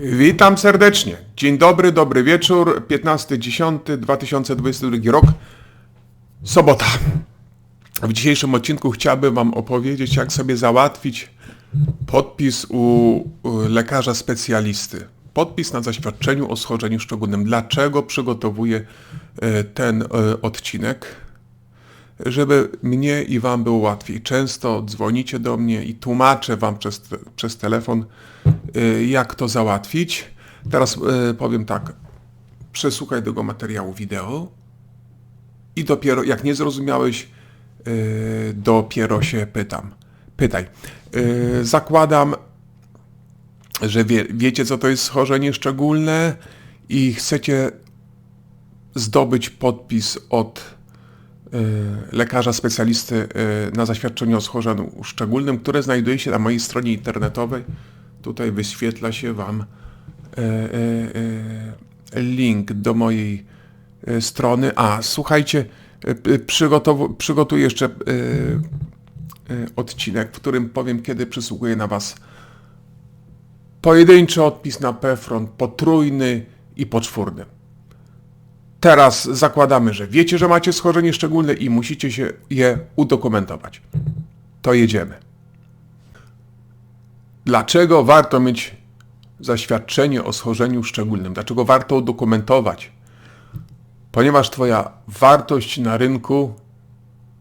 Witam serdecznie. Dzień dobry, dobry wieczór. 15.10.2022 rok. Sobota. W dzisiejszym odcinku chciałbym Wam opowiedzieć, jak sobie załatwić podpis u lekarza specjalisty. Podpis na zaświadczeniu o schorzeniu szczególnym. Dlaczego przygotowuję e, ten e, odcinek? Żeby mnie i wam było łatwiej. Często dzwonicie do mnie i tłumaczę wam przez, przez telefon, y, jak to załatwić. Teraz y, powiem tak, przesłuchaj tego materiału wideo i dopiero, jak nie zrozumiałeś, y, dopiero się pytam. Pytaj. Zakładam, że wie, wiecie, co to jest schorzenie szczególne i chcecie zdobyć podpis od lekarza specjalisty y, na zaświadczeniu o schorzeniu szczególnym, które znajduje się na mojej stronie internetowej. Tutaj wyświetla się Wam y, y, y, link do mojej y, strony. A, słuchajcie, y, y, przygotuję jeszcze y, y, odcinek, w którym powiem, kiedy przysługuje na Was pojedynczy odpis na PFRON, potrójny i poczwórny. Teraz zakładamy, że wiecie, że macie schorzenie szczególne i musicie się je udokumentować. To jedziemy. Dlaczego warto mieć zaświadczenie o schorzeniu szczególnym? Dlaczego warto udokumentować? Ponieważ Twoja wartość na rynku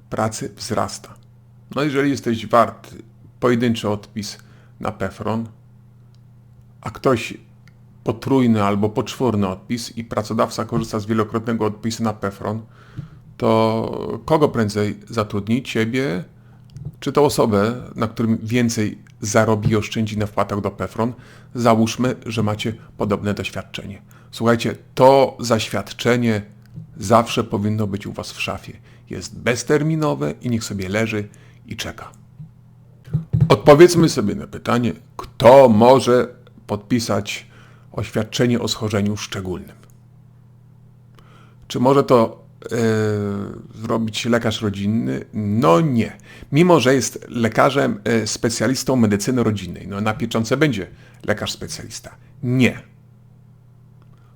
pracy wzrasta. No jeżeli jesteś wart pojedynczy odpis na PEFRON, a ktoś potrójny albo poczwórny odpis i pracodawca korzysta z wielokrotnego odpisu na PEFRON, to kogo prędzej zatrudni? Ciebie czy tą osobę, na którym więcej zarobi i oszczędzi na wpłatach do PEFRON? Załóżmy, że macie podobne doświadczenie. Słuchajcie, to zaświadczenie zawsze powinno być u Was w szafie. Jest bezterminowe i niech sobie leży i czeka. Odpowiedzmy sobie na pytanie, kto może podpisać oświadczenie o schorzeniu szczególnym. Czy może to e, zrobić lekarz rodzinny? No nie. Mimo, że jest lekarzem e, specjalistą medycyny rodzinnej, no na pieczące będzie lekarz specjalista. Nie.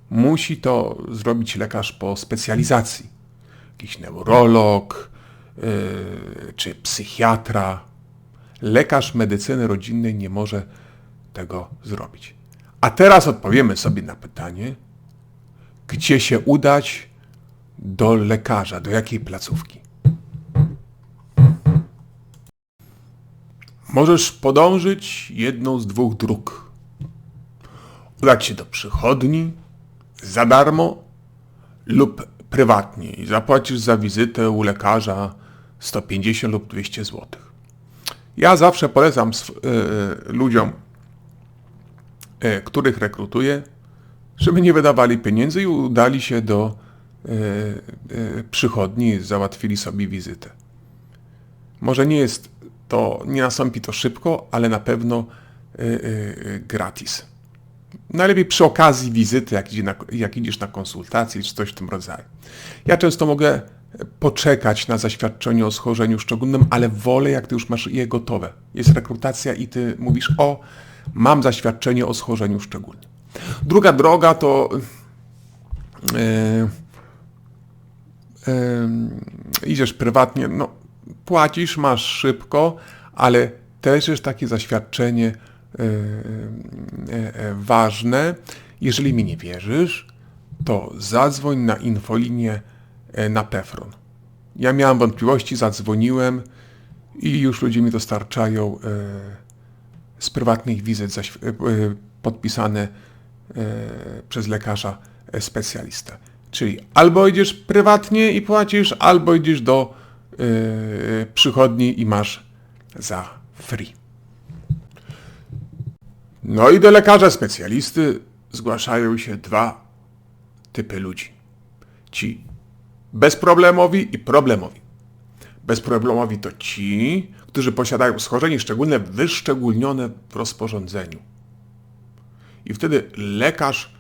Musi to zrobić lekarz po specjalizacji. Jakiś neurolog, e, czy psychiatra. Lekarz medycyny rodzinnej nie może tego zrobić. A teraz odpowiemy sobie na pytanie, gdzie się udać do lekarza, do jakiej placówki. Możesz podążyć jedną z dwóch dróg. Udać się do przychodni za darmo lub prywatnie i zapłacisz za wizytę u lekarza 150 lub 200 zł. Ja zawsze polecam sw- y, ludziom, których rekrutuję, żeby nie wydawali pieniędzy i udali się do e, e, przychodni, załatwili sobie wizytę. Może nie jest to, nie nastąpi to szybko, ale na pewno e, e, gratis. Najlepiej przy okazji wizyty, jak, idzie na, jak idziesz na konsultację czy coś w tym rodzaju. Ja często mogę poczekać na zaświadczenie o schorzeniu szczególnym, ale wolę, jak ty już masz je gotowe. Jest rekrutacja i ty mówisz, o, mam zaświadczenie o schorzeniu szczególnym. Druga droga to e, e, idziesz prywatnie, no płacisz, masz szybko, ale też jest takie zaświadczenie e, e, ważne. Jeżeli mi nie wierzysz, to zadzwoń na infolinię na Pefron. Ja miałem wątpliwości, zadzwoniłem i już ludzie mi dostarczają e, z prywatnych wizyt e, e, podpisane przez lekarza specjalistę. Czyli albo idziesz prywatnie i płacisz, albo idziesz do e, przychodni i masz za free. No i do lekarza specjalisty zgłaszają się dwa typy ludzi. Ci bezproblemowi i problemowi. Bezproblemowi to ci, którzy posiadają schorzenie szczególne wyszczególnione w rozporządzeniu. I wtedy lekarz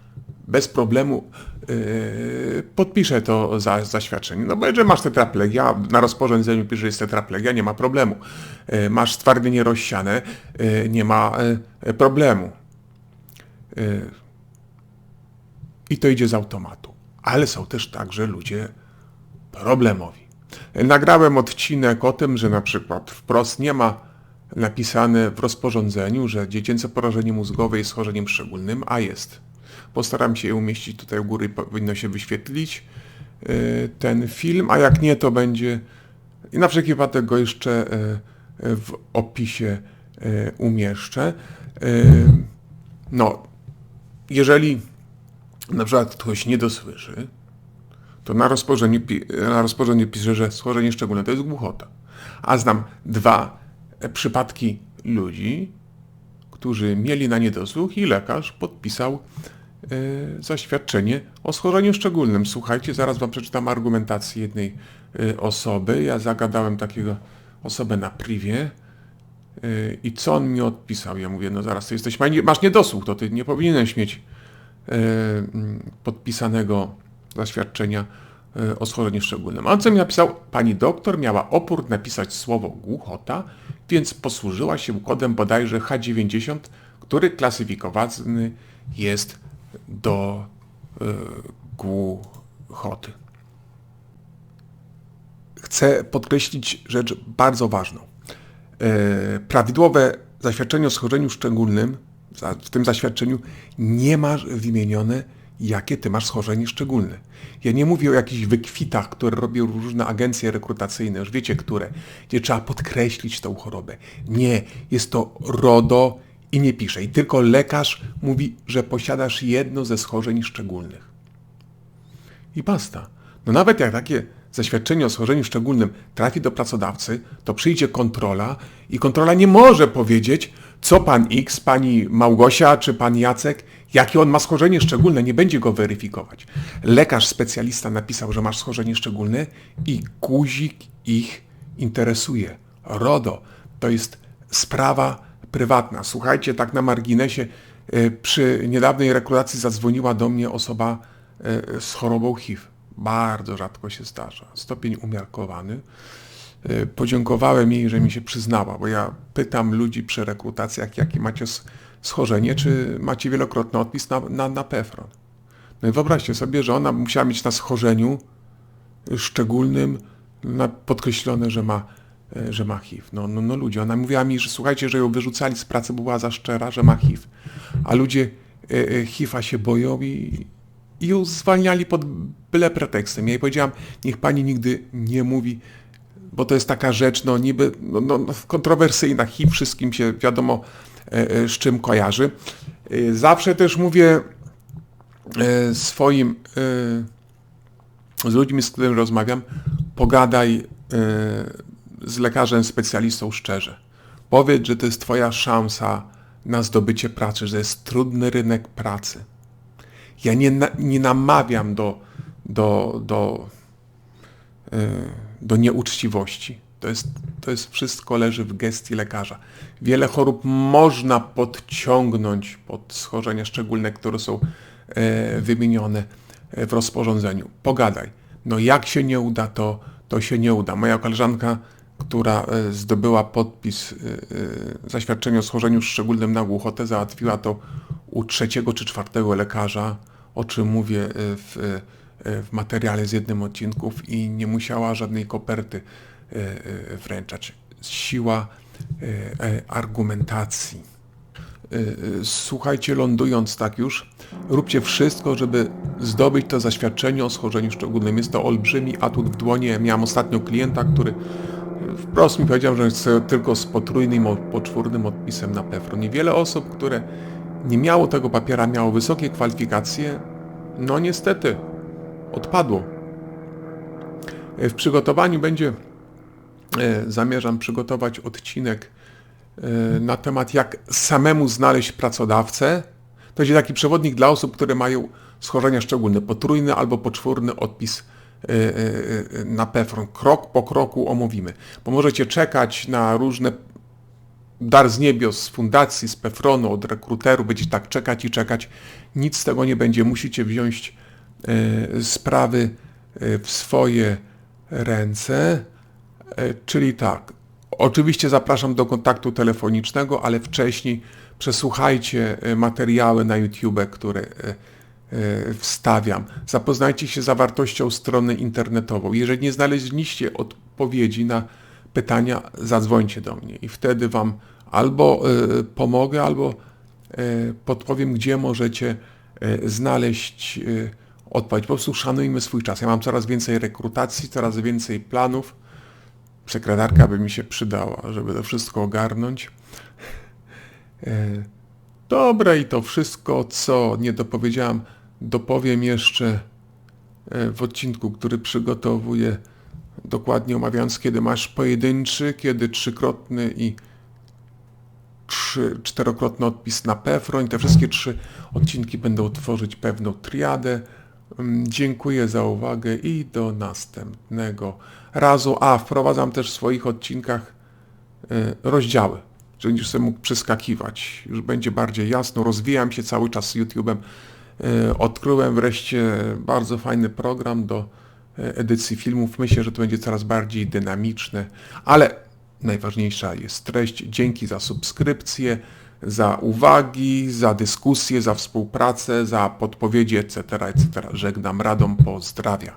bez problemu yy, podpisze to za, zaświadczenie. No bo jeżeli masz tetraplegia, na rozporządzeniu pisze, że jest tetraplegia, nie ma problemu. Yy, masz stwardnienie rozsiane, yy, nie ma yy, problemu. i to idzie z automatu. Ale są też także ludzie problemowi. Nagrałem odcinek o tym, że na przykład wprost nie ma napisane w rozporządzeniu, że dziecięce porażenie mózgowe jest schorzeniem szczególnym, a jest. Postaram się je umieścić tutaj u góry, powinno się wyświetlić y, ten film, a jak nie, to będzie i na wszelki wypadek go jeszcze y, y, w opisie umieszczę. No, jeżeli na przykład ktoś nie dosłyszy, to na rozporządzeniu, na rozporządzeniu pisze, że schorzenie szczególne to jest głuchota. A znam dwa przypadki ludzi, którzy mieli na niedosłuch i lekarz podpisał y, zaświadczenie o schorzeniu szczególnym. Słuchajcie, zaraz wam przeczytam argumentację jednej y, osoby. Ja zagadałem takiego osobę na privie i co on mi odpisał? Ja mówię, no zaraz, ty jesteś, masz niedosłuch, to ty nie powinieneś mieć podpisanego zaświadczenia e, o schorzeniu szczególnym. A co mi napisał? Pani doktor miała opór napisać słowo głuchota, więc posłużyła się kodem bodajże H90, który klasyfikowany jest do y, głuchoty. Chcę podkreślić rzecz bardzo ważną. Y, prawidłowe zaświadczenie o schorzeniu szczególnym, w tym zaświadczeniu nie masz wymienione jakie ty masz schorzenie szczególne. Ja nie mówię o jakichś wykwitach, które robią różne agencje rekrutacyjne, już wiecie które, gdzie trzeba podkreślić tą chorobę. Nie, jest to RODO i nie pisze. I tylko lekarz mówi, że posiadasz jedno ze schorzeń szczególnych. I basta. No nawet jak takie zaświadczenie o schorzeniu szczególnym trafi do pracodawcy, to przyjdzie kontrola i kontrola nie może powiedzieć, co pan X, pani Małgosia czy pan Jacek, jakie on ma schorzenie szczególne, nie będzie go weryfikować. Lekarz specjalista napisał, że masz schorzenie szczególne i guzik ich interesuje. RODO to jest sprawa prywatna. Słuchajcie, tak na marginesie, e, przy niedawnej rekrutacji zadzwoniła do mnie osoba e, z chorobą HIV. Bardzo rzadko się zdarza. Stopień umiarkowany. Y, podziękowałem jej, że mi się przyznała, bo ja pytam ludzi przy rekrutacjach, jakie macie schorzenie, czy macie wielokrotny odpis na, na, na. No i wyobraźcie sobie, że ona musiała mieć na schorzeniu szczególnym podkreślone, że ma, że ma HIV. No, no, no ludzie, ona mówiła mi, że słuchajcie, że ją wyrzucali z pracy, bo była za szczera, że ma HIV. A ludzie y, HIV-a się boją i, i ją zwalniali pod byle pretekstem. Ja jej powiedziałam, niech pani nigdy nie mówi, bo to jest taka rzecz, no niby no, no, no kontrowersyjna, HIV wszystkim się wiadomo e, e, z czym kojarzy. E, zawsze też mówię swoim, z ludźmi, z którymi rozmawiam, pogadaj z lekarzem specjalistą szczerze. Powiedz, że to jest twoja szansa na zdobycie pracy, że jest trudny rynek pracy. Ja nie, nie namawiam do, do, do do nieuczciwości. To jest, to jest wszystko leży w gestii lekarza. Wiele chorób można podciągnąć pod schorzenia szczególne, które są e, wymienione w rozporządzeniu. Pogadaj. No jak się nie uda, to, to się nie uda. Moja koleżanka, która e, zdobyła podpis e, zaświadczenia o schorzeniu szczególnym na głuchotę, załatwiła to u trzeciego czy czwartego lekarza, o czym mówię w E, w materiale z jednym odcinków i nie musiała żadnej koperty e, e, wręczać. Siła argumentacji. Słuchajcie, lądując tak już, róbcie wszystko, żeby zdobyć to zaświadczenie o schorzeniu szczególnym. Jest to olbrzymi atut w dłonie. Miałem ostatnio klienta, który wprost mi powiedział, że chce tylko z potrójnym, poczwórnym odpisem na PEFRO. Niewiele osób, które nie miało tego papiera, miało wysokie kwalifikacje, no niestety odpadło. W przygotowaniu będzie, e, zamierzam przygotować odcinek e, na temat jak samemu znaleźć pracodawcę. To będzie taki przewodnik dla osób, które mają schorzenia szczególne, potrójny albo poczwórny odpis e, na PEFRON. Krok po kroku omówimy, bo możecie czekać na różne dar z niebios, z fundacji, z PEFRONu, od rekruteru, będziecie tak czekać i czekać. Nic z tego nie będzie. Musicie wziąć E, sprawy e, w swoje ręce, e, czyli tak, oczywiście zapraszam do kontaktu telefonicznego, ale wcześniej Przesłuchajcie e, materiały na YouTube, które e, e, wstawiam. Zapoznajcie się z zawartością strony internetową. Jeżeli nie znaleźliście odpowiedzi na pytania, zadzwońcie do mnie i wtedy Wam albo e, pomogę, albo e, podpowiem, gdzie możecie e, znaleźć e, odpowiedź. Po prostu szanujmy swój czas. Ja mam coraz więcej rekrutacji, coraz więcej planów. Sekretarka by mi się przydała, żeby to wszystko ogarnąć. E, Dobra i to wszystko, co nie dopowiedziałem, dopowiem jeszcze e, w odcinku, który przygotowuję, dokładnie omawiając, kiedy masz pojedynczy, kiedy trzykrotny i trzy, czterokrotny odpis na Pefroń. Te wszystkie trzy odcinki będą tworzyć pewną triadę. Mm, Dziękuję za uwagę i do następnego razu. A, wprowadzam też w swoich odcinkach e, rozdziały, że będziesz sobie mógł przeskakiwać. Już będzie bardziej jasno. Rozwijam się cały czas z YouTube'em. E, Odkryłem wreszcie bardzo fajny program do e, edycji filmów. Myślę, że to będzie coraz bardziej dynamiczne, ale najważniejsza jest treść. Dzięki za subskrypcję, za uwagi, za dyskusję, za współpracę, za podpowiedzi, etc., etc. Żegnam, radom, pozdrawiam.